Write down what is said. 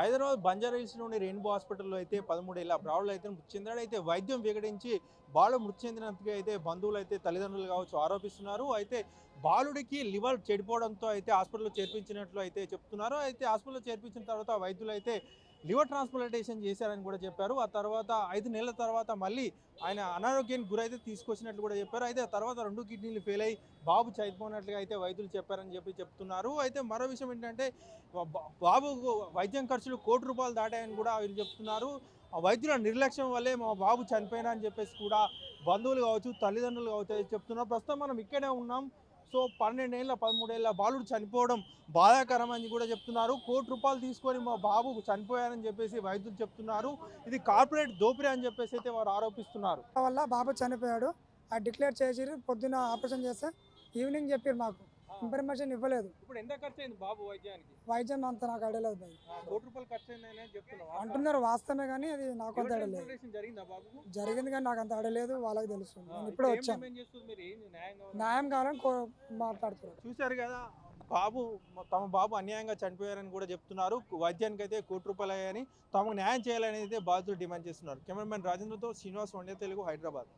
Hyderabad బంజారాహిల్స్లోని rainbow హాస్పిటల్లో అయితే పదమూడేళ్ళ బ్రావులు అయితే మృతి చెందాడు అయితే వైద్యం వికటించి బాలు మృతి చెందినందుకు అయితే బంధువులు అయితే తల్లిదండ్రులు కావచ్చు ఆరోపిస్తున్నారు. అయితే బాలుడికి లివర్ చెడిపోవడంతో అయితే హాస్పిటల్లో చేర్పించినట్లు అయితే చెప్తున్నారు. అయితే హాస్పిటల్లో చేర్పించిన తర్వాత వైద్యులు అయితే లివర్ ట్రాన్స్ప్లాంటేషన్ చేశారని కూడా చెప్పారు. ఆ తర్వాత ఐదు నెలల తర్వాత మళ్ళీ ఆయన అనారోగ్యానికి గురైతే తీసుకొచ్చినట్లు కూడా చెప్పారు. అయితే ఆ తర్వాత రెండు కిడ్నీలు ఫెయిల్ అయ్యి బాబు చనిపోయినట్లుగా అయితే వైద్యులు చెప్పారని చెప్పి చెప్తున్నారు. అయితే మరో విషయం ఏంటంటే బాబు వైద్యం ఖర్చులు కోటి రూపాయలు దాటాయని కూడా వీళ్ళు చెప్తున్నారు. ఆ వైద్యుల నిర్లక్ష్యం వల్లే మా బాబు చనిపోయినా అని చెప్పేసి కూడా బంధువులు కావచ్చు తల్లిదండ్రులు కావచ్చు చెప్తున్నారు. ప్రస్తుతం మనం ఇక్కడే ఉన్నాం. సో పన్నెండేళ్ళ పదమూడేళ్ళ బాలుడు చనిపోవడం బాధాకరం అని కూడా చెప్తున్నారు. కోటి రూపాయలు తీసుకొని మా బాబు చనిపోయారని చెప్పేసి వైద్యులు చెప్తున్నారు. ఇది కార్పొరేట్ దోపిడీ అని చెప్పేసి అయితే వారు ఆరోపిస్తున్నారు. వల్ల బాబు చనిపోయాడు. ఆ డిక్లేర్ చేసిర్రు. పొద్దున్న ఆపరేషన్ చేస్తే ఈవినింగ్ చెప్పారు మాకు. ఇన్ఫర్మేషన్ ఇవ్వలేదు. ఇప్పుడు ఎంత ఖర్చు అయింది బాబు వైద్యానికి? వైద్యం అంత నాకు అడలేదు భయ్. కోటి రూపాయలు ఖర్చు అయిందని చెప్తున్నారు అంటున్నారు వాస్తవమే కానీ అది నాకు అంత అడలేదు జరిగిందా కానీ నాకు అంత అడలేదు వాళ్ళకి తెలుసు. నేను ఇప్పుడే వచ్చాను. న్యాయం కావాలి? న్యాయం కావాలని మాట్లాడుతున్నారు. చూశారు కదా బాబు తమ బాబు అన్యాయంగా చనిపోయారని కూడా చెప్తున్నారు. వైద్యానికి అయితే కోటి రూపాయలు అయ్యాయని తమకు న్యాయం చేయాలని అయితే బాధితులు డిమాండ్ చేస్తున్నారు. కెమెరామెన్ రాజేంద్రతో శ్రీనివాస్ వండే తెలుగు హైదరాబాద్.